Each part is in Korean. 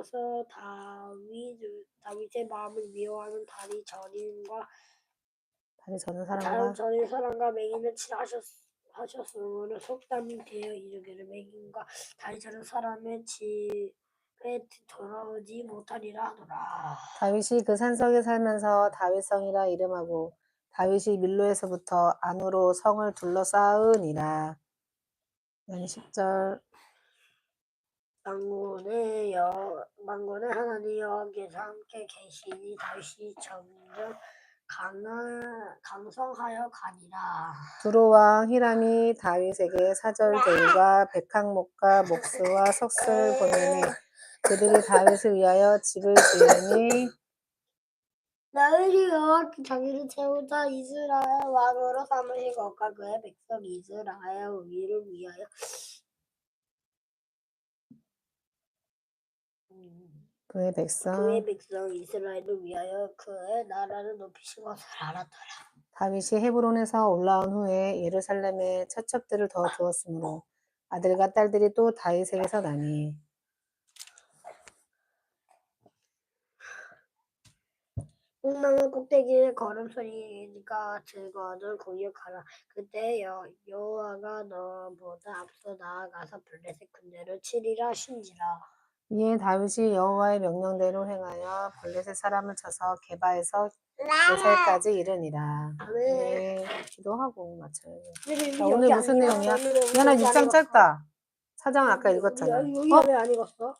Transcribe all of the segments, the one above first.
와서 다윗을 다윗의 마음을 미워하는 다리 전인과 다리 저는 다른 사람과 전인 사람과 맹인을 칠하셨 하셨으므로 속담이 되어 이르기를 맹인과 다리 저는 사람의 집에 돌아오지 못하리라 하더라. 다윗이 그 산성에 살면서 다윗성이라 이름하고 다윗이 밀로에서부터 안으로 성을 둘러싸으니라. 아니 10절 망군의 여 망군의 하나님 여호와께서 함께 계시니 다윗이 점점 강하, 강성하여 가니라. 두로왕 히람이 다윗에게 사절들과 백항목과 목수와 석쇠를 보내니 그들이 다윗을 위하여 집을 지으니 다윗이 여호와께 자기를 세우자 이스라엘 왕으로 삼으신 것과 그의 백성 이스라엘 위를 위하여 그의 백성 그의 백성 이스라엘을 위하여 그의 나라를 높이신 것을 알았더라. 다윗이 헤브론에서 올라온 후에 예루살렘에 처첩들을 더 두었으므로 아들과 딸들이 또 다윗에게서 나니 뽕나무 꼭대기에 걸음소리가 들거든 공격하라. 그때 여, 여호와가 너보다 앞서 나아가서 블레셋 군대를 치리라 하신지라. 이에 다윗이 여호와의 명령대로 행하여 블레셋 사람을 쳐서 게바에서 베살까지 이르니라. 네, 기도하고. 근데 자, 오늘 안 무슨. 내용이야? 미안아 여기 안 6장 읽었어. 짧다. 사장 아까 읽었잖아. 여기, 여기 어? 왜안 읽었어?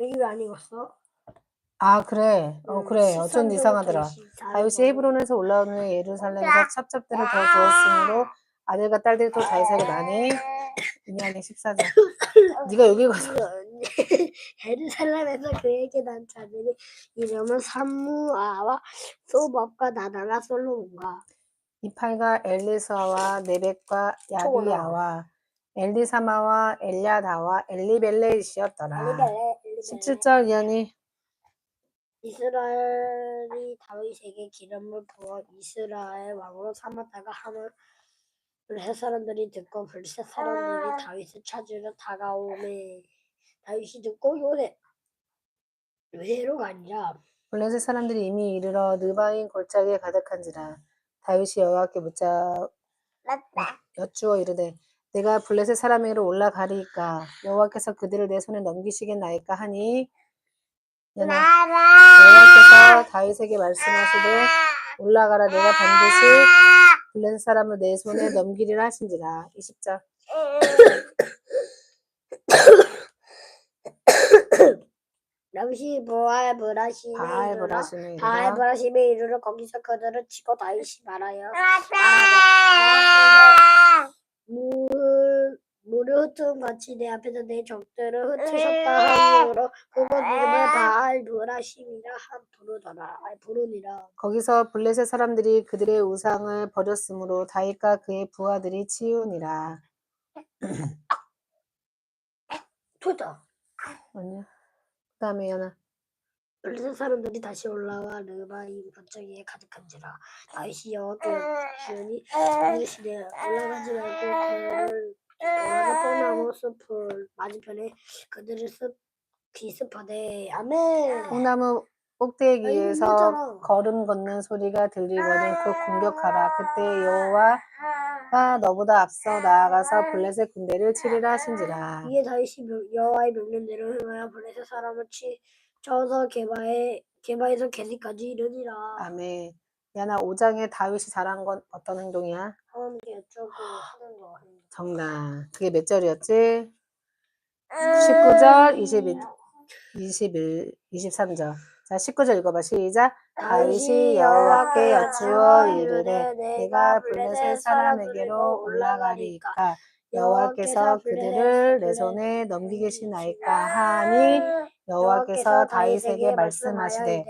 여기 왜 안 읽었어? 아 그래. 어 음, 그래. 어쩐지 13절부터 이상하더라. 24 다윗이. 헤브론에서 올라온 후에 예루살렘에서 첩첩들을 더 두었으므로 아들과 딸들이 또 다윗에게 나니 미안해 14절. 네가 여기 가서 예루살렘에서 그에게 난 자들이 이름은 삼무아와 소밥과 나다나 솔로몬과 이팔과 엘리사와 네벡과 야비야와 엘리사마와 엘야다와 엘리벨렛이었더라. 엘리벨레, 엘리벨레. 17절 이하니. 이스라엘이 다윗에게 기름을 부어 이스라엘 왕으로 삼았다가 하늘 블레셋 사람들이 듣고 블레셋 사람들이 다윗을 찾으러 다가오매 다윗이 듣고 요새 요새로가 아니라 블레셋 사람들이 이미 이르러 느바인 골짜기에 가득한지라 다윗이 여호와께 묻자 여쭈어 이르되 내가 블레셋 사람에게로 올라가리이까? 여호와께서 그들을 내 손에 넘기시겠나이까 하니? 여호와께서 다윗에게 말씀하시되 올라가라 내가 반드시 블레셋 사람을 내 손에 넘기리라 하신지라. 20절 다윗이 보알 브라심에 바알 이르러 보라심에 바알 브라심에 이르러 거기서 그들을 치고 다윗이 말하여 물 물을 흩은 같이 내 앞에서 내 적들을 흩으셨다 하므로 그곳 이름을 바알 브라심이라 한 부르더라. 아니 부르니라. 거기서 블레셋 사람들이 그들의 우상을 버렸으므로 다윗과 그의 부하들이 치우니라. 토다. 아니야 그 다음에 연하 블레셋 사람들이 다시 올라와 르바임 번쩍이에 가득한지라 다윗이 여호와께 주니 이르시되 올라가지 말고 그를 올라가 뽕나무 숲을 맞은편에 그들을 습 기습하되 아멘. 아이고, 꼭대기에서. 걸음 걷는 소리가 들리거든 곧 공격하라. 그때 여호와 가 너보다 앞서 나아가서 블레셋 군대를 치리라 하신지라 이에 다윗이 명- 여호와의 명령대로 행하여 블레셋 사람을 치 쳐서 게바에 게바에서 게리까지 이르니라 아멘 야나 5장에 다윗이 잘한 건 어떤 행동이야? 하나님께 하는 거 하는 거. 정답 그게 몇 절이었지? 19절 21 21 23절 자 19절 읽어봐. 시작. 다윗이 여호와께 여쭈어 이르되 내가 블레셋 사람에게로 올라가리이까? 여호와께서 그들을 내 손에 넘기겠나이까 하니 여호와께서 다윗에게 말씀하시되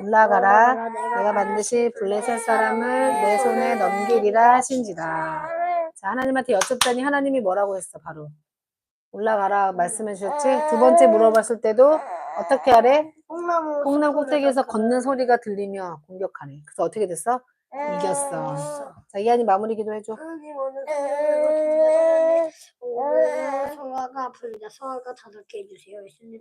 올라가라 내가 반드시 블레셋 사람을 내 손에 넘기리라 하신지라. 자 하나님한테 여쭙더니 하나님이 뭐라고 했어? 바로 올라가라 말씀해 주셨지? 두 번째 물어봤을 때도 어떻게 하래? 콩나무 숲을 꼭대기에서. 걷는 소리가 들리며 공격하네 그래서 어떻게 됐어? 이겼어. 자 이한이 마무리 기도해줘. 하나님 오늘 성화가 아픕니다. 성화가 다섯 개 해주세요. 예수님